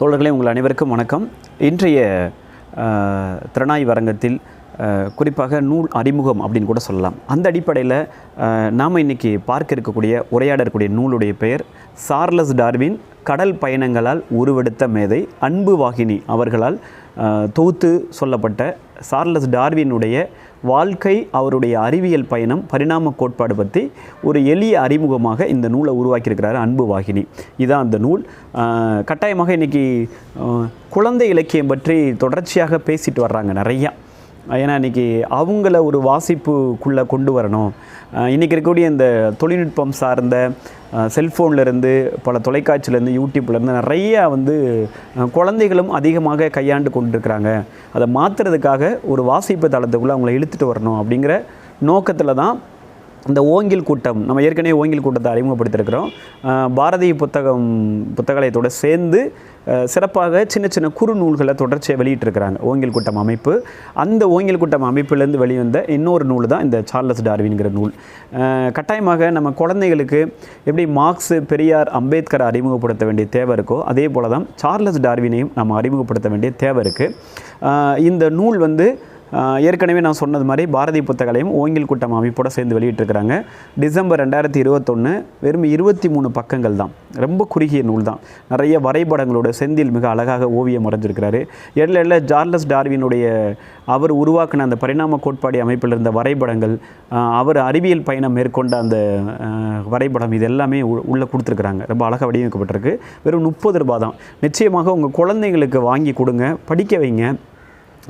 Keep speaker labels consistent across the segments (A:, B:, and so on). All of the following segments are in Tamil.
A: தோழர்களே உங்கள் அனைவருக்கும் வணக்கம். இன்றைய திறனாய் வரங்கத்தில் அரங்கத்தில் குறிப்பாக நூல் அறிமுகம் அப்படின்னு கூட சொல்லலாம். அந்த அடிப்படையில் நாம் இன்னைக்கு பார்க்க இருக்கக்கூடிய உரையாட இருக்கக்கூடிய நூலுடைய பெயர் சார்லஸ் டார்வின் கடல் பயணங்களால் உருவெடுத்த மேதை அன்பு வாகினி அவர்களால் தொகுத்து சொல்லப்பட்ட சார்லஸ் டார்வினுடைய வாழ்க்கை அவருடைய அறிவியல் பயணம் பரிணாம கோட்பாடு பற்றி ஒரு எளிய அறிமுகமாக இந்த நூலை உருவாக்கியிருக்கிறார் அன்பு வாகினி. இதான் அந்த நூல். கட்டாயமாக இன்றைக்கி குழந்தை இலக்கியம் பற்றி தொடர்ச்சியாக பேசிட்டு வர்றாங்க நிறையா. ஏன்னா இன்றைக்கி அவங்கள ஒரு வாசிப்புக்குள்ளே கொண்டு வரணும். இன்றைக்கி இருக்கக்கூடிய இந்த தொழில்நுட்பம் சார்ந்த செல்ஃபோன்லேருந்து பல தொலைக்காட்சியிலேருந்து யூடியூப்லேருந்து நிறைய வந்து குழந்தைகளும் அதிகமாக கையாண்டு கொண்டிருக்கிறாங்க. அதை மாற்றுறதுக்காக ஒரு வாசிப்பு தளத்துக்குள்ளே அவங்கள இழுத்துட்டு வரணும் அப்படிங்கிற நோக்கத்தில் தான் இந்த ஓங்கில் கூட்டம் நம்ம ஏற்கனவே ஓங்கில் கூட்டத்தை அறிமுகப்படுத்தியிருக்கிறோம். பாரதி புத்தகம் புத்தகாலயத்தோட சேர்ந்து சிறப்பாக சின்ன சின்ன குறு நூல்களை தொடர்ச்சியாக வெளியிட்டிருக்கிறாங்க. ஓங்கில் கூட்டம் அமைப்பு. அந்த ஓங்கில் கூட்டம் அமைப்பிலேருந்து வெளிவந்த இன்னொரு நூல் தான் இந்த சார்லஸ் டார்வின்கிற நூல். கட்டாயமாக நம்ம குழந்தைகளுக்கு எப்படி மார்க்ஸ் பெரியார் அம்பேத்கரை அறிமுகப்படுத்த வேண்டிய தேவை இருக்கோ அதே போல தான் சார்லஸ் டார்வினையும் நம்ம அறிமுகப்படுத்த வேண்டிய தேவை இருக்குது இந்த நூல் வந்து ஏற்கனவே நான் சொன்னது மாதிரி பாரதி புத்தகலையும் ஓங்கில் கூட்டம் அமைப்போட சேர்ந்து வெளியிட்டிருக்கிறாங்க. டிசம்பர் ரெண்டாயிரத்தி இருபத்தொன்று வெறும் இருபத்தி மூணு பக்கங்கள் தான். ரொம்ப குறுகிய நூல் தான். நிறைய வரைபடங்களோட செந்தில் மிக அழகாக ஓவியம் வரைஞ்சிருக்கிறாரு. எல்ல எல்ல ஜார்லஸ் டார்வினுடைய அவர் உருவாக்கின அந்த பரிணாம கோட்பாடு அமைப்பில் இருந்த வரைபடங்கள் அவர் அறிவியல் பயணம் மேற்கொண்ட அந்த வரைபடம் இது எல்லாமே உ- உள்ளே கொடுத்துருக்குறாங்க. ரொம்ப அழகாக வடிவமைக்கப்பட்டிருக்கு. வெறும் முப்பது ரூபாய் தான். நிச்சயமாக உங்கள் குழந்தைங்களுக்கு வாங்கி கொடுங்க படிக்க வைங்க.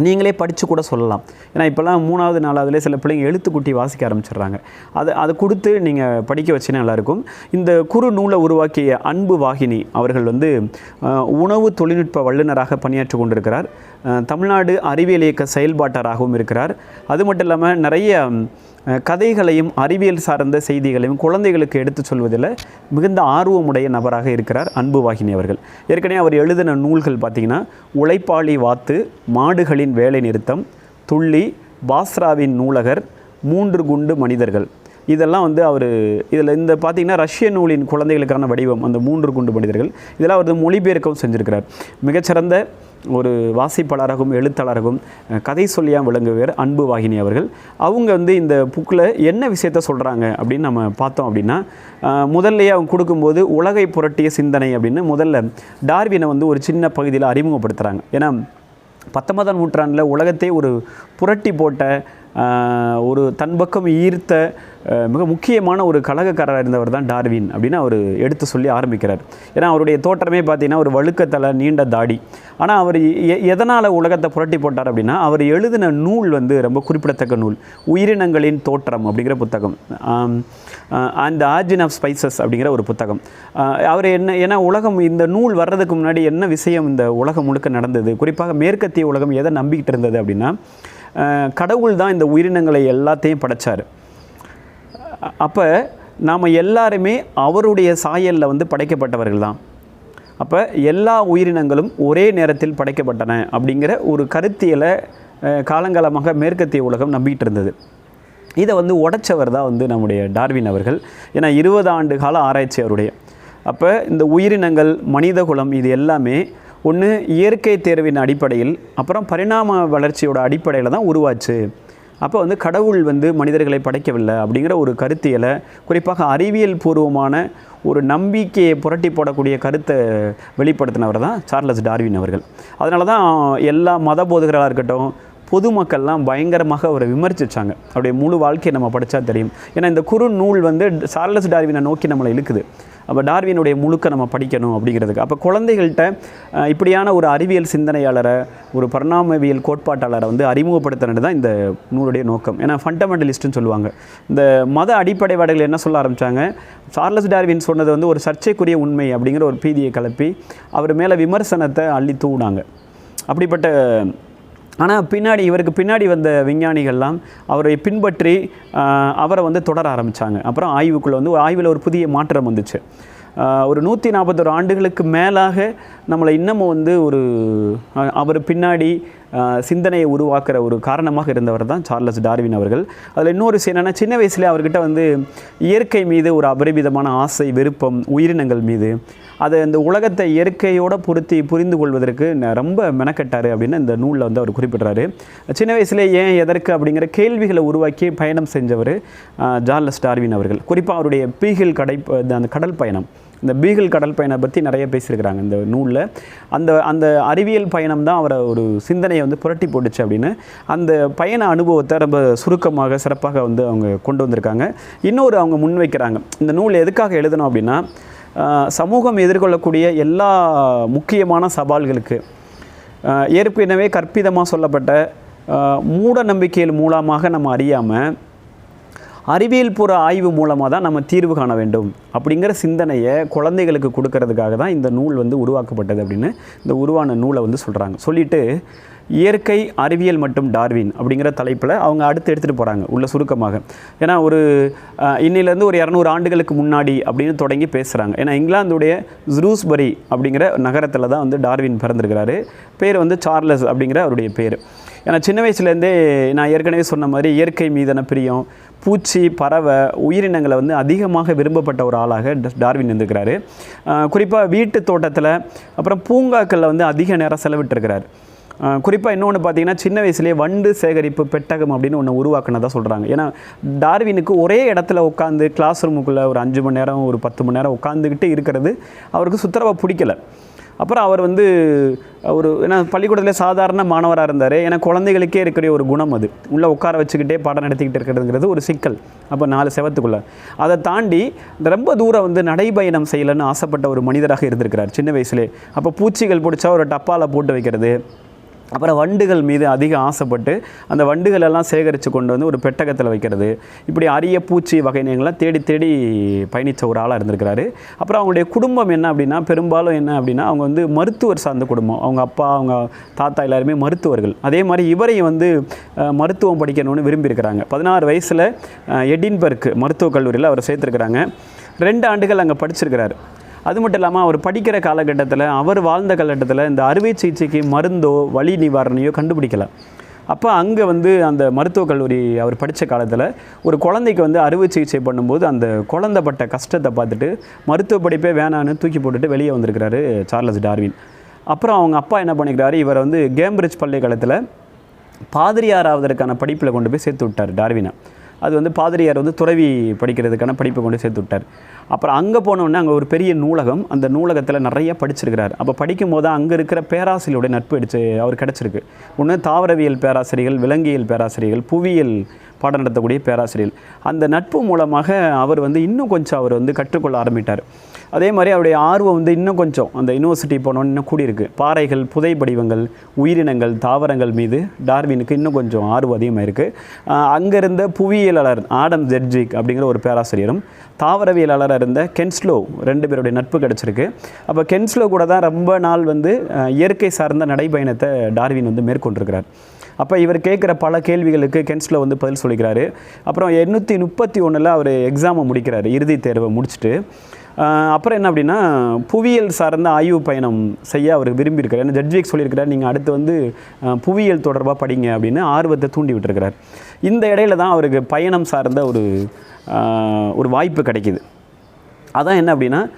A: நீங்களே படித்து கூட சொல்லலாம். ஏன்னா இப்போல்லாம் மூணாவது நாலாவதுலேயே சில பிள்ளைங்க எழுத்துக்குட்டி வாசிக்க ஆரம்பிச்சிடுறாங்க. அதை அதை கொடுத்து நீங்கள் படிக்க வச்சினா நல்லாயிருக்கும். இந்த குறு நூலை உருவாக்கிய அன்பு வாகினி அவர்கள் வந்து உணவு தொழில்நுட்ப வல்லுநராக பணியாற்றி கொண்டிருக்கிறார். தமிழ்நாடு அறிவியல் இயக்க செயல்பாட்டராகவும் இருக்கிறார். அது மட்டும் இல்லாமல் நிறைய கதைகளையும் அறிவியல் சார்ந்த செய்திகளையும் குழந்தைகளுக்கு எடுத்துச் சொல்வதில் மிகுந்த ஆர்வமுடைய நபராக இருக்கிறார் அன்பு வாகினி அவர்கள். ஏற்கனவே அவர் எழுதின நூல்கள் பார்த்தீங்கன்னா உழைப்பாளி வாத்து மாடுகளின் வேலை நிறுத்தம் துள்ளி பாஸ்ராவின் நூலகர் மூன்று குண்டு மனிதர்கள். இதெல்லாம் வந்து அவர் இதில் இந்த பார்த்திங்கன்னா ரஷ்ய நூலின் குழந்தைகளுக்கான வடிவம் அந்த மூன்று குண்டு மனிதர்கள். இதெல்லாம் அவர் மொழிபெயர்க்கவும் செஞ்சிருக்கிறார். மிகச்சிறந்த ஒரு வாசிப்பாளராகவும் எழுத்தாளராகவும் கதை சொல்லியாக விளங்குவார் அன்பு வாகினி அவர்கள். அவங்க வந்து இந்த புக்கில் என்ன விஷயத்த சொல்கிறாங்க அப்படின்னு நம்ம பார்த்தோம் அப்படின்னா முதல்லையே அவங்க கொடுக்கும்போது உலகை புரட்டிய சிந்தனை அப்படின்னு முதல்ல டார்வினை வந்து ஒரு சின்ன பகுதியில் அறிமுகப்படுத்துகிறாங்க ஏன்னா பத்தொன்பதாம் நூற்றாண்டில் உலகத்தை ஒரு புரட்டி போட்ட ஒரு தன் பக்கம் ஈர்த்த மிக முக்கியமான ஒரு கழகக்காரராக இருந்தவர் தான் டார்வின் அப்படின்னு அவர் எடுத்து சொல்லி ஆரம்பிக்கிறார். ஏன்னா அவருடைய தோற்றமே பார்த்தீங்கன்னா ஒரு வழுக்கத்தலை நீண்ட தாடி. ஆனால் அவர் எ- எதனால் உலகத்தை புரட்டி போட்டார் அப்படின்னா அவர் எழுதின நூல் வந்து ரொம்ப குறிப்பிடத்தக்க நூல் உயிரினங்களின் தோற்றம் அப்படிங்கிற புத்தகம். அண்ட் ஆர்ஜின் ஆஃப் ஸ்பைசஸ் அப்படிங்கிற ஒரு புத்தகம். அவர் என்ன ஏன்னா உலகம் இந்த நூல் வர்றதுக்கு முன்னாடி என்ன விஷயம் இந்த உலகம் முழுக்க நடந்தது? குறிப்பாக மேற்கத்திய உலகம் எதை நம்பிக்கிட்டு இருந்தது அப்படின்னா கடவுள் தான் இந்த உயிரினங்களை எல்லாத்தையும் படைச்சார். அப்போ நாம் எல்லாருமே அவருடைய சாயலில் வந்து படைக்கப்பட்டவர்கள் தான். அப்போ எல்லா உயிரினங்களும் ஒரே நேரத்தில் படைக்கப்பட்டன அப்படிங்கிற ஒரு கருத்தியலை காலங்காலமாக மேற்கத்திய உலகம் நம்பிட்டு இருந்தது. இதை வந்து உடைச்சவர் தான் வந்து நம்முடைய டார்வின் அவர்கள். ஏன்னா இருபது ஆண்டு கால ஆராய்ச்சி அவருடைய. அப்போ இந்த உயிரினங்கள் மனிதகுலம் இது எல்லாமே ஒன்று இயற்கை தேர்வின் அடிப்படையில் அப்புறம் பரிணாம வளர்ச்சியோட அடிப்படையில் தான் உருவாச்சு. அப்போ வந்து கடவுள் வந்து மனிதர்களை படைக்கவில்லை அப்படிங்கிற ஒரு கருத்தியலை குறிப்பாக அறிவியல் பூர்வமான ஒரு நம்பிக்கையை புரட்டி போடக்கூடிய கருத்தை வெளிப்படுத்தினவர் தான் சார்லஸ் டார்வின் அவர்கள். அதனால தான் எல்லா மத போதகர்களாக இருக்கட்டும் பொதுமக்கள்லாம் பயங்கரமாக அவரை விமர்சித்தாங்க அவருடைய முழு வாழ்க்கையை நம்ம படித்தா தெரியும். ஏன்னா இந்த குறு நூல் வந்து சார்லஸ் டார்வினை நோக்கி நம்மளை இழுக்குது. அப்போ டார்வினுடைய முழுக்க நம்ம படிக்கணும் அப்படிங்கிறதுக்கு. அப்போ குழந்தைகள்கிட்ட இப்படியான ஒரு அறிவியல் சிந்தனையாளரை ஒரு பரிணாமவியல் கோட்பாட்டாளரை வந்து அறிமுகப்படுத்தினது தான் இந்த நூலுடைய நோக்கம். ஏன்னா ஃபண்டமெண்டலிஸ்ட்டுன்னு சொல்லுவாங்க. இந்த மத அடிப்படைவாதிகள் என்ன சொல்ல ஆரம்பித்தாங்க சார்லஸ் டார்வின் சொன்னது வந்து ஒரு சர்ச்சைக்குரிய உண்மை அப்படிங்கிற ஒரு பீதியை கிளப்பி அவர் மேலே விமர்சனத்தை அள்ளி தூவினாங்க. அப்படிப்பட்ட ஆனால் பின்னாடி இவருக்கு பின்னாடி வந்த விஞ்ஞானிகள்லாம் அவரை பின்பற்றி அவரை வந்து தொடர ஆரம்பித்தாங்க அப்புறம் ஆய்வுக்குள்ளே வந்து ஆய்வில் ஒரு புதிய மாற்றம் வந்துச்சு. ஒரு நூற்றி நாற்பத்தொரு ஆண்டுகளுக்கு மேலாக நம்மளை இன்னமும் வந்து ஒரு அவர் பின்னாடி சிந்தனையை உருவாக்குற ஒரு காரணமாக இருந்தவர் தான் சார்லஸ் டார்வின் அவர்கள். அதில் இன்னொரு விஷயம் என்னென்னா சின்ன வயசுலேயே அவர்கிட்ட வந்து இயற்கை மீது ஒரு அபரிமிதமான ஆசை விருப்பம் உயிரினங்கள் மீது. அதை இந்த உலகத்தை இயற்கையோடு பொருத்தி புரிந்து கொள்வதற்கு ரொம்ப மெனக்கட்டார் அப்படின்னு இந்த நூலில் வந்து அவர் குறிப்பிட்றாரு. சின்ன வயசுலேயே ஏன் எதற்கு அப்படிங்கிற கேள்விகளை உருவாக்கி பயணம் செஞ்சவர் ஜார்லஸ் டார்வின் அவர்கள். குறிப்பாக அவருடைய பீகில் கடை அந்த கடல் பயணம். இந்த பீகல் கடல் பயணம் பற்றி நிறைய பேசியிருக்கிறாங்க இந்த நூலில். அந்த அந்த அறிவியல் பயணம் தான் அவரை ஒரு சிந்தனையை வந்து புரட்டி போட்டுச்சு அப்படின்னு. அந்த பயண அனுபவத்தை ரொம்ப சுருக்கமாக சிறப்பாக வந்து அவங்க கொண்டு வந்திருக்காங்க. இன்னொரு அவங்க முன்வைக்கிறாங்க இந்த நூல் எதுக்காக எழுதணும் அப்படின்னா சமூகம் எதிர்கொள்ளக்கூடிய எல்லா முக்கியமான சவால்களுக்கு ஏற்கனவே கற்பிதமாக சொல்லப்பட்ட மூட நம்பிக்கைகள் மூலமாக நம்ம அறியாமல் அறிவியல் புற ஆய்வு மூலமாக தான் நம்ம தீர்வு காண வேண்டும் அப்படிங்கிற சிந்தனையை குழந்தைகளுக்கு கொடுக்கறதுக்காக தான் இந்த நூல் வந்து உருவாக்கப்பட்டது அப்படின்னு இந்த உருவான நூலை வந்து சொல்கிறாங்க சொல்லிட்டு இயற்கை அறிவியல் மற்றும் டார்வின் அப்படிங்கிற தலைப்பில் அவங்க அடுத்து எடுத்துகிட்டு போகிறாங்க உள்ள சுருக்கமாக. ஏன்னா ஒரு இன்னிலேருந்து ஒரு இரநூறு ஆண்டுகளுக்கு முன்னாடி அப்படின்னு தொடங்கி பேசுகிறாங்க ஏன்னா இங்கிலாந்துடைய ஜ்ரூஸ்பரி அப்படிங்கிற நகரத்தில் தான் வந்து டார்வின் பிறந்திருக்கிறாரு. பேர் வந்து சார்லஸ் அப்படிங்கிற அவருடைய பேர். ஏன்னா சின்ன வயசுலேருந்தே நான் ஏற்கனவே சொன்ன மாதிரி இயற்கை மீதான பிரியம் பூச்சி பறவை உயிரினங்களை வந்து அதிகமாக விரும்பப்பட்ட ஒரு ஆளாக டார்வின் இருந்திருக்கிறாரு. குறிப்பாக வீட்டு தோட்டத்தில் அப்புறம் பூங்காக்களில் வந்து அதிக நேரம் செலவிட்டுருக்கிறார். குறிப்பாக இன்னொன்று பார்த்தீங்கன்னா சின்ன வயசுலேயே வண்டு சேகரிப்பு பெட்டகம் அப்படின்னு ஒன்று உருவாக்குனதாக சொல்கிறாங்க ஏன்னா டார்வினுக்கு ஒரே இடத்துல உட்காந்து கிளாஸ் ரூமுக்குள்ளே ஒரு அஞ்சு மணி நேரம் ஒரு பத்து மணி நேரம் உட்காந்துக்கிட்டு இருக்கிறது அவருக்கு சுத்தரவாக பிடிக்கல. அப்புறம் அவர் வந்து ஒரு ஏன்னா பள்ளிக்கூடத்தில் சாதாரண மாணவராக இருந்தார் ஏன்னா குழந்தைகளுக்கே இருக்கிற ஒரு குணம் அது. உள்ளே உட்கார வச்சுக்கிட்டே பாடம் நடத்திக்கிட்டு இருக்கிறதுங்கிறது ஒரு சிக்கல். அப்போ நாலு செவத்துக்குள்ளே. அதை தாண்டி ரொம்ப தூரம் வந்து நடைபயணம் செய்யலைன்னு ஆசைப்பட்ட ஒரு மனிதராக இருந்திருக்கிறார் சின்ன வயசுலேயே அப்போ பூச்சிகள் பிடிச்சா ஒரு டப்பாவில் போட்டு வைக்கிறது. அப்புறம் வண்டுகள் மீது அதிக ஆசைப்பட்டு அந்த வண்டுகள் எல்லாம் சேகரித்து கொண்டு வந்து ஒரு பெட்டகத்தில் வைக்கிறது. இப்படி அரிய பூச்சி வகையினங்கள்லாம் தேடி தேடி பயணித்த ஒரு ஆளாக இருந்திருக்கிறாரு. அப்புறம் அவங்களுடைய குடும்பம் என்ன அப்படின்னா பெரும்பாலும் என்ன அப்படின்னா அவங்க வந்து மருத்துவர் சார்ந்த குடும்பம். அவங்க அப்பா அவங்க தாத்தா எல்லாருமே மருத்துவர்கள். அதே மாதிரி இவரையும் வந்து மருத்துவம் படிக்கணும்னு விரும்பியிருக்கிறாங்க. பதினாறு வயசில் எடின்பர்க் மருத்துவக் கல்லூரியில் அவர் சேர்த்துருக்கிறாங்க. ரெண்டு ஆண்டுகள் அங்கே படிச்சிருக்கிறாரு. அது மட்டும் இல்லாமல் அவர் படிக்கிற காலகட்டத்தில் அவர் வாழ்ந்த காலகட்டத்தில் இந்த அறுவை சிகிச்சைக்கு மருந்தோ வழி நிவாரணையோ கண்டுபிடிக்கல. அப்போ அங்கே வந்து அந்த மருத்துவக் கல்லூரி அவர் படித்த காலத்தில் ஒரு குழந்தைக்கு வந்து அறுவை சிகிச்சை பண்ணும்போது அந்த குழந்தை பட்ட கஷ்டத்தை பார்த்துட்டு மருத்துவ படிப்பே வேணான்னு தூக்கி போட்டுட்டு வெளியே வந்திருக்கிறாரு சார்லஸ் டார்வின். அப்புறம் அவங்க அப்பா என்ன பண்ணிக்கிறாரு இவரை வந்து கேம்பிரிட்ஜ் பல்கலைக்கழகத்தில் பாதிரியார் ஆவதற்கான படிப்பில் கொண்டு போய் சேர்த்து விட்டார் டார்வினை. அது வந்து பாதிரியார் வந்து துறவி படிக்கிறதுக்கான படிப்பை கொண்டு சேர்த்து விட்டார். அப்புறம் அங்கே போனோடனே அங்கே ஒரு பெரிய நூலகம் அந்த நூலகத்தில் நிறைய படிச்சிருக்கிறார். அப்போ படிக்கும் போது அங்கே இருக்கிற பேராசிரியருடைய நட்பு அடிச்சு அவர் கிடச்சிருக்கு. ஒன்று தாவரவியல் பேராசிரியர்கள் விலங்கியல் பேராசிரியர்கள் புவியியல் பாடம் நடத்தக்கூடிய பேராசிரியர். அந்த நட்பு மூலமாக அவர் வந்து இன்னும் கொஞ்சம் அவர் வந்து கற்றுக்கொள்ள ஆரம்பித்தார் அதே மாதிரி அவருடைய ஆர்வம் வந்து இன்னும் கொஞ்சம் அந்த யூனிவர்சிட்டி போனோன்னு இன்னும் கூடியிருக்கு. பாறைகள் புதை படிவங்கள் உயிரினங்கள் தாவரங்கள் மீது டார்வினுக்கு இன்னும் கொஞ்சம் ஆர்வம் அதிகமாக இருக்குது அங்கே இருந்த புவியியலாளர் ஆடம் ஜெட்ஜிக் அப்படிங்கிற ஒரு பேராசிரியரும் தாவரவியலாளராக இருந்த கென்ஸ்லோ ரெண்டு பேருடைய நட்பு கிடச்சிருக்கு. அப்போ கென்ஸ்லோ கூட தான் ரொம்ப நாள் வந்து இயற்கை சார்ந்த நடைபயணத்தை டார்வின் வந்து மேற்கொண்டிருக்கிறார். அப்போ இவர் கேட்குற பல கேள்விகளுக்கு கென்ஸ்லோ வந்து பதில் சொல்லிக்கிறாரு. அப்புறம் எண்ணூற்றி முப்பத்தி ஒன்றில் அவர் எக்ஸாமை முடிக்கிறாரு இறுதித் தேர்வை முடிச்சுட்டு. அப்புறம் என்ன அப்படின்னா புவியியல் சார்ந்த ஆய்வு பயணம் செய்ய அவர் விரும்பியிருக்கார் ஏன்னா ஜட்ஜிக் சொல்லியிருக்கிறார் நீங்கள் அடுத்து வந்து புவியியல் தொடர்பாக படிங்க அப்படின்னு ஆர்வத்தை தூண்டி விட்டுருக்கிறார். இந்த இடையில தான் அவருக்கு பயணம் சார்ந்த ஒரு ஒரு வாய்ப்பு கிடைக்கிது. அதான் என்ன அப்படின்னா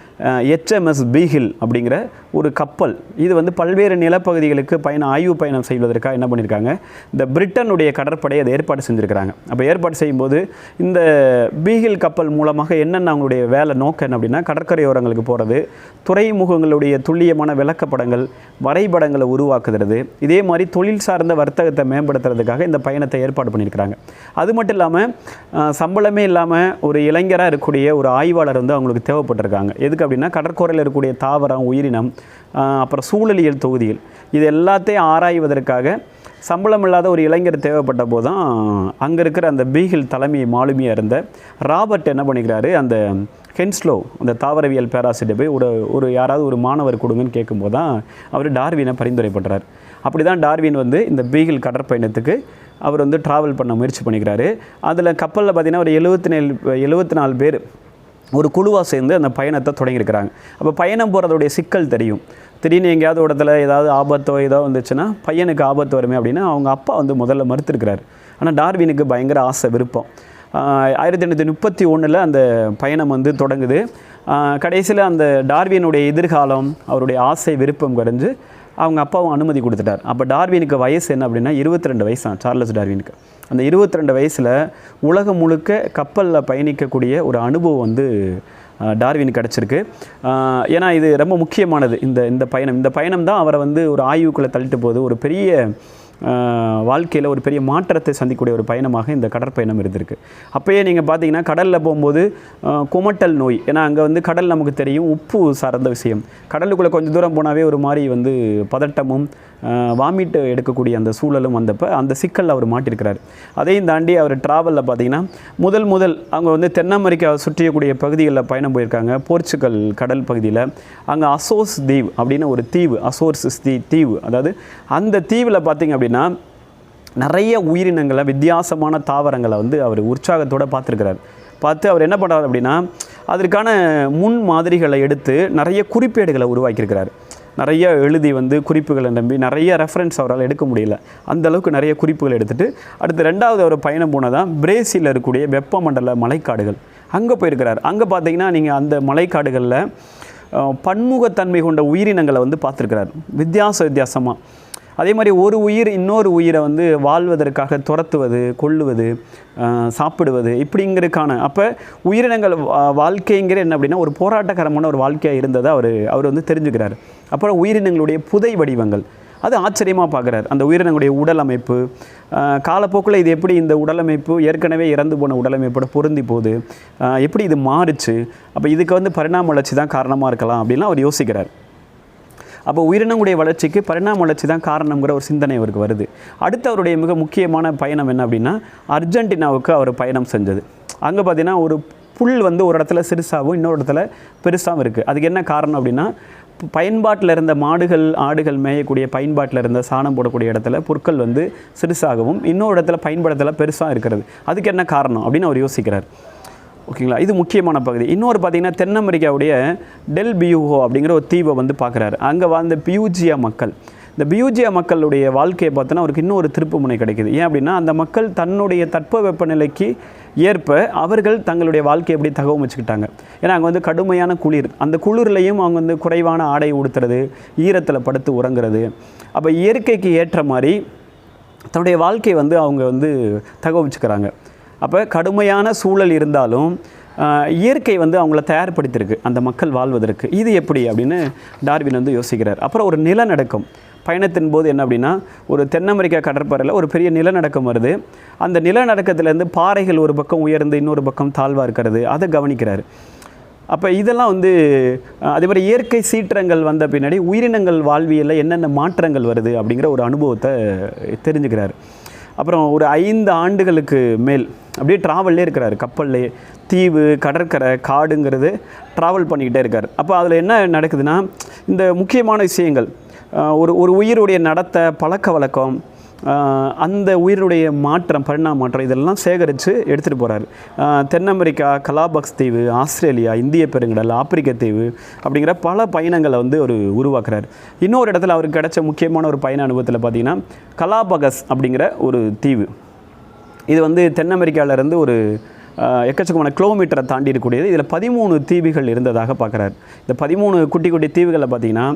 A: ஹெச்எம்எஸ் பீஹில் அப்படிங்கிற ஒரு கப்பல். இது வந்து பல்வேறு நிலப்பகுதிகளுக்கு பயணம் ஆய்வு பயணம் செய்வதற்காக என்ன பண்ணியிருக்காங்க இந்த பிரிட்டனுடைய கடற்படை அதை ஏற்பாடு செஞ்சுருக்கிறாங்க. அப்போ ஏற்பாடு செய்யும்போது இந்த பீஹில் கப்பல் மூலமாக என்னென்ன அவங்களுடைய வேலை நோக்கம் அப்படின்னா கடற்கரையோரங்களுக்கு போகிறது துறைமுகங்களுடைய துல்லியமான விளக்கப்படங்கள் வரைபடங்களை உருவாக்குறது இதே மாதிரி தொழில் சார்ந்த வர்த்தகத்தை மேம்படுத்துறதுக்காக இந்த பயணத்தை ஏற்பாடு பண்ணியிருக்கிறாங்க அது மட்டும் இல்லாமல் சம்பளமே இல்லாமல் ஒரு இளைஞராக இருக்கக்கூடிய ஒரு ஆய்வாளர் வந்து அவங்களுக்கு தேவைப்பட்டிருக்காங்க. எதுக்கு அப்படின்னா கடற்கரையில் இருக்கக்கூடிய தாவரம் உயிரினம் அப்புறம் சூழலியல் தொகுதிகள் இது எல்லாத்தையும் ஆராய்வதற்காக சம்பளம் இல்லாத ஒரு இளைஞர் தேவைப்பட்ட போது தான் அங்கே இருக்கிற அந்த பீகில் தலைமை மாலுமியாக இருந்த ராபர்ட் என்ன பண்ணிக்கிறாரு? அந்த ஹென்ஸ்லோ அந்த தாவரவியல் பேராசிரியர் போய் ஒரு ஒரு யாராவது ஒரு மாணவர் கொடுங்கன்னு கேட்கும்போது தான் அவர் டார்வினை பரிந்துரை பண்ணுறாரு அப்படி தான் டார்வின் வந்து இந்த பீகில் கடற்பயணத்துக்கு அவர் வந்து ட்ராவல் பண்ண முயற்சி பண்ணிக்கிறாரு. அதில் கப்பலில் பார்த்தீங்கன்னா ஒரு எழுபத்தி நேழு எழுபத்தி நாலு பேர் ஒரு குழுவாக சேர்ந்து அந்த பயணத்தை தொடங்கியிருக்கிறாங்க. அப்போ பயணம் போகிறதுடைய சிக்கல் தெரியும். திடீர்னு எங்கேயாவது இடத்துல ஏதாவது ஆபத்தோ ஏதோ வந்துச்சுன்னா பையனுக்கு ஆபத்து வருமே அப்படின்னு அவங்க அப்பா வந்து முதல்ல மறுத்திருக்கிறாரு. ஆனால் டார்வினுக்கு பயங்கர ஆசை விருப்பம். ஆயிரத்தி எண்ணூற்றி முப்பத்தி ஒன்றில் அந்த பயணம் வந்து தொடங்குது. கடைசியில் அந்த டார்வினுடைய எதிர்காலம் அவருடைய ஆசை விருப்பம் குறைஞ்சு அவங்க அப்பாவும் அனுமதி கொடுத்துட்டார். அப்போ டார்வினுக்கு வயசு என்ன அப்படின்னா இருபத்தி ரெண்டு வயசு தான் சார்லஸ் டார்வினுக்கு. அந்த இருபத்தி ரெண்டு வயசில் உலகம் முழுக்க கப்பலில் பயணிக்கக்கூடிய ஒரு அனுபவம் வந்து டார்வின் கிடச்சிருக்கு. ஏன்னா இது ரொம்ப முக்கியமானது இந்த இந்த பயணம். இந்த பயணம் தான் அவரை வந்து ஒரு ஆய்வுக்குள்ளே தள்ளிட்டு போகுது. ஒரு பெரிய வாழ்க்கையில் ஒரு பெரிய மாற்றத்தை சந்திக்கக்கூடிய ஒரு பயணமாக இந்த கடற்பயணம் இருந்திருக்கு. அப்போயே நீங்கள் பார்த்தீங்கன்னா கடலில் போகும்போது குமட்டல் நோய். ஏன்னா அங்கே வந்து கடல் நமக்கு தெரியும் உப்பு சார்ந்த விஷயம். கடலுக்குள்ளே கொஞ்சம் தூரம் போனாவே ஒரு மாதிரி வந்து பதட்டமும் வாமிட்டு எடுக்கக்கூடிய அந்த சூழலும் வந்தப்போ அந்த சிக்கலில் அவர் மாட்டிருக்கிறார். அதையும் தாண்டி அவர் ட்ராவலில் பார்த்தீங்கன்னா முதல் முதல் அவங்க வந்து தென் அமெரிக்காவை சுற்றியக்கூடிய பகுதிகளில் பயணம் போயிருக்காங்க. போர்ச்சுகல் கடல் பகுதியில். அங்கே அசோஸ் தீவு அப்படின்னு ஒரு தீவு அசோர்ஸ் தீ தீவு. அதாவது அந்த தீவில் பார்த்தீங்க அப்படின்னா அப்படின்னா நிறைய உயிரினங்களை வித்தியாசமான தாவரங்களை வந்து அவர் உற்சாகத்தோடு பார்த்துருக்கிறார். பார்த்து அவர் என்ன பண்ணுறார் அப்படின்னா அதற்கான முன் மாதிரிகளை எடுத்து நிறைய குறிப்பேடுகளை உருவாக்கியிருக்கிறார். நிறைய எழுதி வந்து குறிப்புகளை நம்பி நிறைய ரெஃபரன்ஸ் அவரால் எடுக்க முடியல. அந்தளவுக்கு நிறைய குறிப்புகள் எடுத்துகிட்டு அடுத்து ரெண்டாவது அவர் பயணம் போனதான் பிரேசிலில் இருக்கக்கூடிய வெப்பமண்டல மலைக்காடுகள். அங்கே போயிருக்கிறார். அங்கே பார்த்தீங்கன்னா நீங்கள் அந்த மலைக்காடுகளில் பன்முகத்தன்மை கொண்ட உயிரினங்களை வந்து பார்த்துருக்கிறார். வித்தியாச வித்தியாசமாக அதே மாதிரி ஒரு உயிர் இன்னொரு உயிரை வந்து வாழ்வதற்காக துரத்துவது கொள்ளுவது சாப்பிடுவது இப்படிங்கிறதுக்கான. அப்போ உயிரினங்கள் வா- வாழ்க்கைங்கிற என்ன அப்படின்னா ஒரு போராட்டகரமான ஒரு வாழ்க்கையாக இருந்ததை அவர் அவர் வந்து தெரிஞ்சுக்கிறார். அப்புறம் உயிரினங்களுடைய புதை வடிவங்கள். அது ஆச்சரியமாக பார்க்குறாரு அந்த உயிரினங்களுடைய உடல் அமைப்பு காலப்போக்கில் இது எப்படி இந்த உடலமைப்பு ஏற்கனவே இறந்து போன உடலமைப்போட பொருந்தி போகுது எப்படி இது மாறுச்சு அப்போ இதுக்கு வந்து பரிணாம வளர்ச்சி தான் காரணமாக இருக்கலாம் அப்படின்லாம் அவர் யோசிக்கிறார். அப்போ உயிரினங்களுடைய வளர்ச்சிக்கு பரிணாம வளர்ச்சி தான் காரணங்கிற ஒரு சிந்தனை அவருக்கு வருது. அடுத்து அவருடைய மிக முக்கியமான பயணம் என்ன அப்படின்னா அர்ஜென்டினாவுக்கு அவர் பயணம் செஞ்சது. அங்கே பார்த்தீங்கன்னா ஒரு புல் வந்து ஒரு இடத்துல சிறுசாகவும் இன்னொரு இடத்துல பெருசாகவும் இருக்குது அதுக்கு என்ன காரணம் அப்படின்னா பயன்பாட்டில் இருந்த மாடுகள் ஆடுகள் மேயக்கூடிய பயன்பாட்டில் இருந்த சாணம் போடக்கூடிய இடத்துல புற்கள் வந்து சிறுசாகவும் இன்னொரு இடத்துல பயன்படுத்தல பெருசாக இருக்கிறது. அதுக்கு என்ன காரணம் அப்படின்னு அவர் யோசிக்கிறார். ஓகேங்களா? இது முக்கியமான பகுதி. இன்னொரு பார்த்தீங்கன்னா தென் அமெரிக்காவுடைய டெல் பியூஹோ அப்படிங்கிற ஒரு தீவை வந்து பார்க்குறாரு. அங்கே வாழ்ந்த பியூஜியா மக்கள். இந்த பியூஜியா மக்களுடைய வாழ்க்கையை பார்த்தோன்னா அவருக்கு இன்னொரு திருப்புமுனை கிடைக்குது. ஏன் அப்படின்னா அந்த மக்கள் தன்னுடைய தட்பவெப்பநிலைக்கு ஏற்ப அவர்கள் தங்களுடைய வாழ்க்கையை எப்படி தகவமைச்சுக்கிட்டாங்க ஏன்னா அங்கே வந்து கடுமையான குளிர். அந்த குளிர்லையும் அவங்க வந்து குறைவான ஆடை உடுத்துறது ஈரத்தில் படுத்து உறங்குறது. அப்போ இயற்கைக்கு ஏற்ற மாதிரி தன்னுடைய வாழ்க்கையை வந்து அவங்க வந்து தகவமிச்சுக்கிறாங்க அப்போ கடுமையான சூழல் இருந்தாலும் இயற்கை வந்து அவங்கள தயார்படுத்தியிருக்கு. அந்த மக்கள் வாழ்வதற்கு. இது எப்படி அப்படின்னு டார்வின் வந்து யோசிக்கிறார். அப்புறம் ஒரு நிலநடுக்கம். பயணத்தின் போது என்ன அப்படின்னா ஒரு தென் அமெரிக்கா கடற்பரையில் ஒரு பெரிய நிலநடுக்கம் வருது. அந்த நிலநடுக்கத்துலேருந்து பாறைகள் ஒரு பக்கம் உயர்ந்து இன்னொரு பக்கம் தாழ்வாக இருக்கிறது. அதை கவனிக்கிறார். அப்போ இதெல்லாம் வந்து அதே மாதிரி இயற்கை சீற்றங்கள் வந்த பின்னாடி உயிரினங்கள் வாழ்வியலில் என்னென்ன மாற்றங்கள் வருது அப்படிங்கிற ஒரு அனுபவத்தை தெரிஞ்சுக்கிறார். அப்புறம் ஒரு ஐந்து ஆண்டுகளுக்கு மேல் அப்படியே ட்ராவல்லே இருக்கிறார். கப்பல்லே தீவு கடற்கரை காடுங்கிறது ட்ராவல் பண்ணிக்கிட்டே இருக்கார். அப்போ அதில் என்ன நடக்குதுன்னா இந்த முக்கியமான விஷயங்கள் ஒரு ஒரு உயிருடைய நடத்தை பழக்க வழக்கம் அந்த உயிரினுடைய மாற்றம் பரிணாம மாற்றம் இதெல்லாம் சேகரித்து எடுத்துகிட்டு போகிறாரு தென் அமெரிக்கா கலாபக்ஸ் தீவு ஆஸ்திரேலியா இந்திய பெருங்கடல் ஆப்பிரிக்க தீவு அப்படிங்கிற பல பயணங்களை வந்து ஒரு உருவாக்குறார். இன்னொரு இடத்துல அவருக்கு கிடைச்ச முக்கியமான ஒரு பயண அனுபவத்தில் பார்த்தீங்கன்னா கலாபகஸ் அப்படிங்கிற ஒரு தீவு. இது வந்து தென் அமெரிக்காவிலேருந்து ஒரு எக்கச்சக்கமான கிலோமீட்டரை தாண்டி இருக்கக்கூடியது இதில் பதிமூணு தீவுகள் இருந்ததாக பார்க்குறாரு. இந்த பதிமூணு குட்டி குட்டி தீவுகளில் பார்த்தீங்கன்னா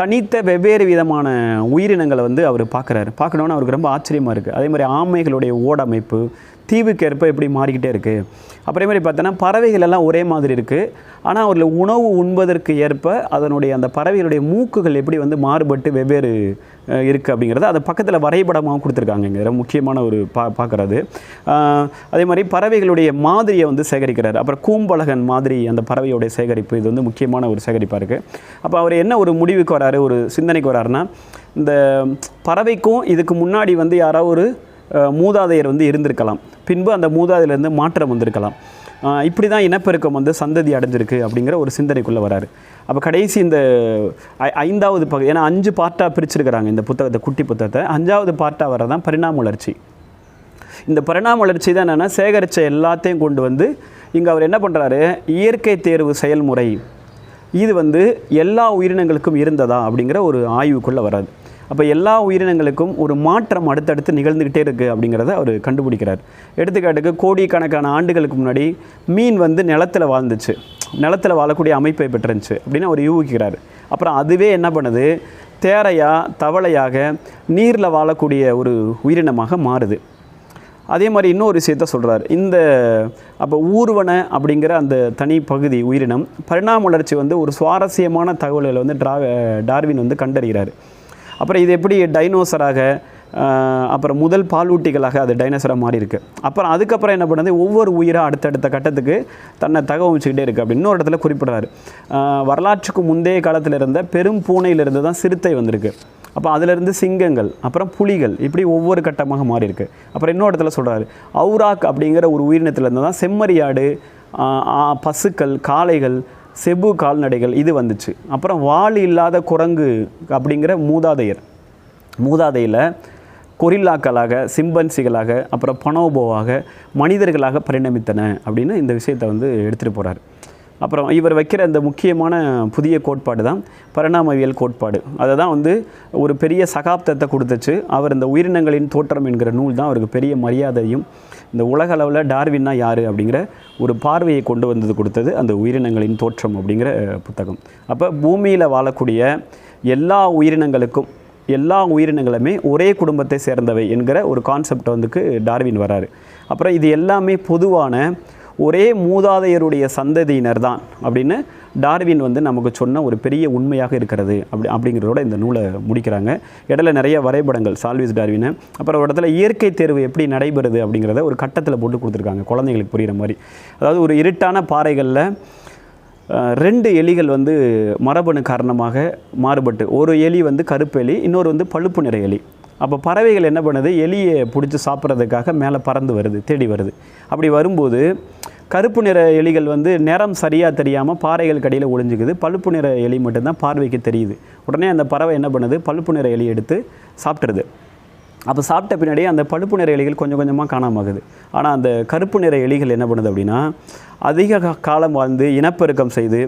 A: தனித்த வெவ்வேறு விதமான உயிரினங்களை வந்து அவர் பார்க்குறாரு. பார்க்கணுன்னு அவருக்கு ரொம்ப ஆச்சரியமாக இருக்குது அதே மாதிரி ஆமைகளுடைய ஓடமைப்பு தீவுக்கேற்ப எப்படி மாறிக்கிட்டே இருக்குது அப்புறமே மாதிரி பார்த்தோன்னா பறவைகள் எல்லாம் ஒரே மாதிரி இருக்குது ஆனால் அவரில் உணவு உண்பதற்கு ஏற்ப அதனுடைய அந்த பறவைகளுடைய மூக்குகள் எப்படி வந்து மாறுபட்டு வெவ்வேறு இருக்குது அப்படிங்கிறது. அதை பக்கத்தில் வரைபடமாகவும் கொடுத்துருக்காங்க இங்கே. முக்கியமான ஒரு பா பார்க்குறது அதே மாதிரி பறவைகளுடைய மாதிரியை வந்து சேகரிக்கிறார். அப்புறம் கூம்பலகன் மாதிரி அந்த பறவையோடைய சேகரிப்பு இது வந்து முக்கியமான ஒரு சேகரிப்பாக இருக்குது அப்போ அவர் என்ன ஒரு முடிவுக்கு வராரு ஒரு சிந்தனைக்கு வராருன்னா இந்த பறவைக்கும் இதுக்கு முன்னாடி வந்து யாராவது ஒரு மூதாதையர் வந்து இருந்திருக்கலாம். பின்பு அந்த மூதாதையிலேருந்து மாற்றம் வந்திருக்கலாம். இப்படி தான் இனப்பெருக்கம் வந்து சந்ததி அடைஞ்சிருக்கு அப்படிங்கிற ஒரு சிந்தனைக்குள்ளே வராரு. அப்போ கடைசி இந்த ஐ- ஐந்தாவது பகுதி ஏன்னா அஞ்சு பார்ட்டாக பிரிச்சிருக்கிறாங்க இந்த புத்தகத்தை குட்டி புத்தகத்தை. அஞ்சாவது பார்ட்டாக வரதான் பரிணாம வளர்ச்சி. இந்த பரிணாம வளர்ச்சி தான் என்னென்னா சேகரித்த எல்லாத்தையும் கொண்டு வந்து இங்கே அவர் என்ன பண்ணுறாரு இயற்கை தேர்வு செயல்முறை. இது வந்து எல்லா உயிரினங்களுக்கும் இருந்ததா அப்படிங்கிற ஒரு ஆய்வுக்குள்ளே வராது. அப்போ எல்லா உயிரினங்களுக்கும் ஒரு மாற்றம் அடுத்தடுத்து நிகழ்ந்துக்கிட்டே இருக்குது அப்படிங்கிறத அவர் கண்டுபிடிக்கிறார். எடுத்துக்காட்டுக்கு கோடிக்கணக்கான ஆண்டுகளுக்கு முன்னாடி மீன் வந்து நிலத்தில் வாழ்ந்துச்சு. நிலத்தில் வாழக்கூடிய அமைப்பை பெற்றிருந்துச்சு அப்படின்னு அவர் யூகிக்கிறார். அப்புறம் அதுவே என்ன பண்ணுது? தேரையாக தவளையாக நீரில் வாழக்கூடிய ஒரு உயிரினமாக மாறுது. அதே மாதிரி இன்னொரு விஷயத்த சொல்கிறார் இந்த அப்போ ஊர்வன அப்படிங்கிற அந்த தனி பகுதி உயிரினம் பரிணாம வளர்ச்சி வந்து ஒரு சுவாரஸ்யமான தகவல்களை வந்து ட்ரா டார்வின் வந்து கண்டறிகிறார். அப்புறம் இது எப்படி டைனோசராக அப்புறம் முதல் பாலூட்டிகளாக அது டைனோசராக மாறி இருக்கு. அப்புறம் அதுக்கப்புறம் என்ன பண்ணுது? ஒவ்வொரு உயிராக அடுத்தடுத்த கட்டத்துக்கு தன்னை தகவமிச்சுக்கிட்டே இருக்குது அப்படின்னு இன்னொரு இடத்துல குறிப்பிட்றாரு. வரலாற்றுக்கு முந்தைய காலத்தில் இருந்த பெரும் பூனையிலிருந்து தான் சிறுத்தை வந்திருக்கு. அப்போ அதிலிருந்து சிங்கங்கள் அப்புறம் புலிகள் இப்படி ஒவ்வொரு கட்டமாக மாறி இருக்கு. அப்புறம் இன்னொரு இடத்துல சொல்கிறாரு அவுராக் அப்படிங்கிற ஒரு உயிரினத்திலேருந்து தான் செம்மறியாடு பசுக்கள் காளைகள் செபு கால்நடைகள் இது வந்துச்சு. அப்புறம் வால் இல்லாத குரங்கு அப்படிங்கிற மூதாதையர். மூதாதையில் கொரில்லாக்களாக சிம்பன்சிகளாக அப்புறம் பனோபோவாக மனிதர்களாக பரிணமித்தன அப்படின்னு இந்த விஷயத்தை வந்து எடுத்துகிட்டு போகிறார் அப்புறம் இவர் வைக்கிற இந்த முக்கியமான புதிய கோட்பாடு தான் பரிணாமவியல் கோட்பாடு. அதை தான் வந்து ஒரு பெரிய சகாப்தத்தை கொடுத்துச்சு. அவர் இந்த உயிரினங்களின் தோற்றம் என்கிற நூல் தான் அவருக்கு பெரிய மரியாதையும் இந்த உலக அளவில் டார்வின்னா யார் அப்படிங்கிற ஒரு பார்வையை கொண்டு வந்தது கொடுத்தது அந்த உயிரினங்களின் தோற்றம் அப்படிங்கிற புத்தகம். அப்போ பூமியில் வாழக்கூடிய எல்லா உயிரினங்களுக்கும் எல்லா உயிரினங்களுமே ஒரே குடும்பத்தை சேர்ந்தவை என்கிற ஒரு கான்செப்டை வந்துக்கு டார்வின் வராரு. அப்புறம் இது எல்லாமே பொதுவான ஒரே மூதாதையருடைய சந்ததியினர் தான் அப்படின்னு டார்வின் வந்து நமக்கு சொன்ன ஒரு பெரிய உண்மையாக இருக்கிறது அப்படி அப்படிங்கிறதோட இந்த நூலை முடிக்கிறாங்க. இடையில நிறைய வரைபடங்கள் சால்விஸ் டார்வினை அப்புறம் ஒரு இடத்துல இயற்கை தேர்வு எப்படி நடைபெறுது அப்படிங்கிறத ஒரு கட்டத்தில் போட்டு கொடுத்துருக்காங்க குழந்தைங்களுக்கு புரிகிற மாதிரி. அதாவது ஒரு இருட்டான பாறைகளில் ரெண்டு எலிகள் வந்து மரபணு காரணமாக மாறுபட்டு ஒரு எலி வந்து கருப்பு எலி இன்னொரு வந்து பழுப்பு நிற எலி. அப்போ பறவைகள் என்ன பண்ணுது? எலியை பிடிச்சி சாப்பிட்றதுக்காக மேலே பறந்து வருது தேடி வருது. அப்படி வரும்போது கருப்பு நிற எலிகள் வந்து நிறம் சரியாக தெரியாமல் பாறைகள் கடியில் ஒளிஞ்சுக்குது. பழுப்பு நிற எலி மட்டும்தான் பார்வைக்கு தெரியுது. உடனே அந்த பறவை என்ன பண்ணுது? பழுப்பு நிற எலி எடுத்து சாப்பிட்ருது அப்போ சாப்பிட்ட பின்னாடி அந்த பழுப்பு நிற எலிகள் கொஞ்சம் கொஞ்சமாக காணாம ஆகுது. ஆனால் அந்த கருப்பு நிற எலிகள் என்ன பண்ணுது அப்படின்னா அதிக காலம் வாழ்ந்து இனப்பெருக்கம் செய்து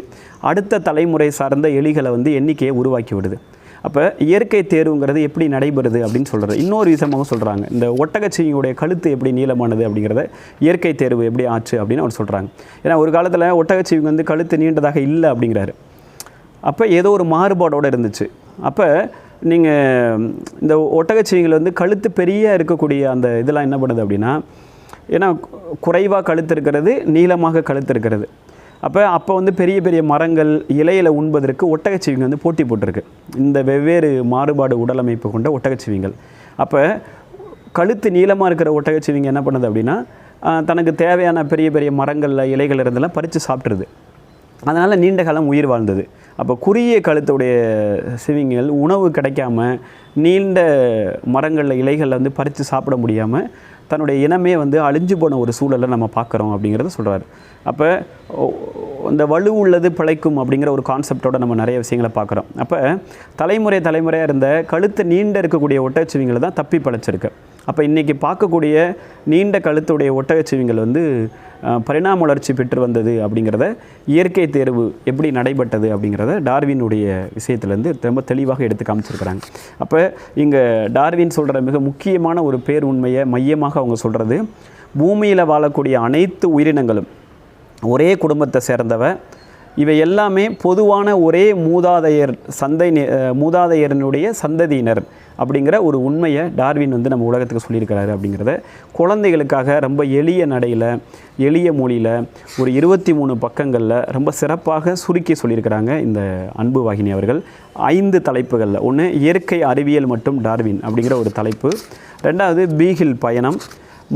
A: அடுத்த தலைமுறை சார்ந்த எலிகளை வந்து எண்ணிக்கையை உருவாக்கி விடுது. அப்போ இயற்கை தேர்வுங்கிறது எப்படி நடைபெறுது அப்படின்னு சொல்கிறது இன்னொரு விஷயமாக சொல்கிறாங்க இந்த ஒட்டகச்சிவிங்களுடைய கழுத்து எப்படி நீளமானது அப்படிங்கிறத இயற்கை தேர்வு எப்படி ஆச்சு அப்படின்னு அவர் சொல்கிறாங்க ஏன்னா ஒரு காலத்தில் ஒட்டகச்சிவிங்க வந்து கழுத்து நீண்டதாக இல்லை அப்படிங்கிறாரு. அப்போ ஏதோ ஒரு மாறுபாடோடு இருந்துச்சு. அப்போ நீங்கள் இந்த ஒட்டகச்சிவிங்கள் வந்து கழுத்து பெரிய இருக்கக்கூடிய அந்த இதெல்லாம் என்ன பண்ணுது அப்படின்னா ஏன்னா குறைவாக கழுத்து இருக்கிறது நீளமாக கழுத்து இருக்கிறது. அப்போ அப்போ வந்து பெரிய பெரிய மரங்கள் இலையில உண்பதற்கு ஒட்டகச்சிவிங்க வந்து போட்டி போட்டிருக்கு. இந்த வெவ்வேறு மாறுபாடு உடலமைப்பு கொண்ட ஒட்டகச்சிவிங்கள். அப்போ கழுத்து நீளமாக இருக்கிற ஒட்டகச்சிவிங்க என்ன பண்ணுது அப்படின்னா தனக்கு தேவையான பெரிய பெரிய மரங்களில் இலைகள் இருந்தெல்லாம் பறித்து சாப்பிட்ருது அதனால் நீண்ட காலம் உயிர் வாழ்ந்தது. அப்போ குறுகிய கழுத்துடைய சிவிங்கள் உணவு கிடைக்காம நீண்ட மரங்களில் இலைகளில் வந்து பறித்து சாப்பிட முடியாமல் தன்னுடைய இனமே வந்து அழிஞ்சு போன ஒரு சூழலை நம்ம பார்க்குறோம் அப்படிங்கிறத சொல்கிறாரு அப்போ இந்த வலு உள்ளது பிழைக்கும் அப்படிங்கிற ஒரு கான்செப்டோட நம்ம நிறைய விஷயங்களை பார்க்குறோம். அப்போ தலைமுறை தலைமுறையாக இருந்த கழுத்து நீண்ட இருக்கக்கூடிய ஒட்டகச்சிவிங்களை தான் தப்பி பிழைச்சிருக்கு. அப்போ இன்றைக்கி பார்க்கக்கூடிய நீண்ட கழுத்துடைய ஒட்டகச்சிவிங்கள் வந்து பரிணாம வளர்ச்சி பெற்று வந்தது அப்படிங்கிறத இயற்கை தேர்வு எப்படி நடைபெற்றது அப்படிங்கிறத டார்வினுடைய விஷயத்துலேருந்து ரொம்ப தெளிவாக எடுத்து காமிச்சிருக்கிறாங்க. அப்போ இங்கே டார்வின் சொல்கிற மிக முக்கியமான ஒரு பேர் உண்மையை மையமாக அவங்க சொல்கிறது பூமியில் வாழக்கூடிய அனைத்து உயிரினங்களும் ஒரே குடும்பத்தை சேர்ந்தவ இவை எல்லாமே பொதுவான ஒரே மூதாதையர் சந்தை மூதாதையரனுடைய மூதாதையரினுடைய சந்ததியினர். அப்படிங்கிற ஒரு உண்மையை டார்வின் வந்து நம்ம உலகத்துக்கு சொல்லியிருக்கிறாரு அப்படிங்கிறத குழந்தைகளுக்காக ரொம்ப எளிய நடையில் எளிய மொழியில் ஒரு இருபத்தி மூணு பக்கங்களில் ரொம்ப சிறப்பாக சுருக்கி சொல்லியிருக்கிறாங்க இந்த அன்பு வாகினி அவர்கள். ஐந்து தலைப்புகளில். ஒன்று இயற்கை அறிவியல் மற்றும் டார்வின் அப்படிங்கிற ஒரு தலைப்பு. ரெண்டாவது பீகில் பயணம்.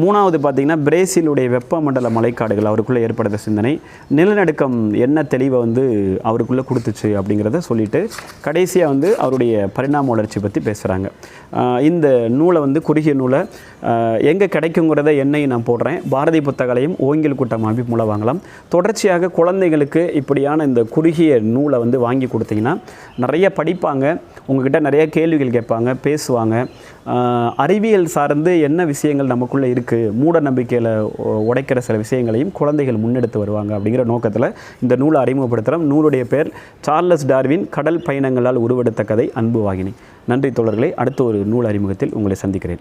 A: மூணாவது பார்த்தீங்கன்னா பிரேசிலுடைய வெப்பமண்டல மலைக்காடுகள் அவருக்குள்ளே ஏற்படுத்த சிந்தனை. நிலநடுக்கம் என்ன தெளிவை வந்து அவருக்குள்ளே கொடுத்துச்சு அப்படிங்கிறத சொல்லிட்டு கடைசியாக வந்து அவருடைய பரிணாம வளர்ச்சி பற்றி பேசுகிறாங்க இந்த நூலை வந்து குறுகிய நூலை எங்கே கிடைக்குங்கிறத என்னையும் நான் போடுறேன். பாரதி புத்தகங்களையும் ஓங்கில் கூட்டம் அமைப்பு மூலம் வாங்கலாம். தொடர்ச்சியாக குழந்தைகளுக்கு இப்படியான இந்த குறுகிய நூலை வந்து வாங்கி கொடுத்தீங்கன்னா நிறைய படிப்பாங்க. உங்ககிட்ட நிறைய கேள்விகள் கேட்பாங்க பேசுவாங்க. அறிவியல் சார்ந்து என்ன விஷயங்கள் நமக்குள்ளே இருக்குது மூட நம்பிக்கையில் உடைக்கிற சில விஷயங்களையும் குழந்தைகள் முன்னெடுத்து வருவாங்க அப்படிங்கிற நோக்கத்தில் இந்த நூலை அறிமுகப்படுத்துகிறோம் நூலுடைய பேர் சார்லஸ் டார்வின் கடல் பயணங்களால் உருவெடுத்த கதை அன்பு வாகினி. நன்றி தோழர்களை அடுத்த ஒரு நூல் அறிமுகத்தில் உங்களை சந்திக்கிறேன்.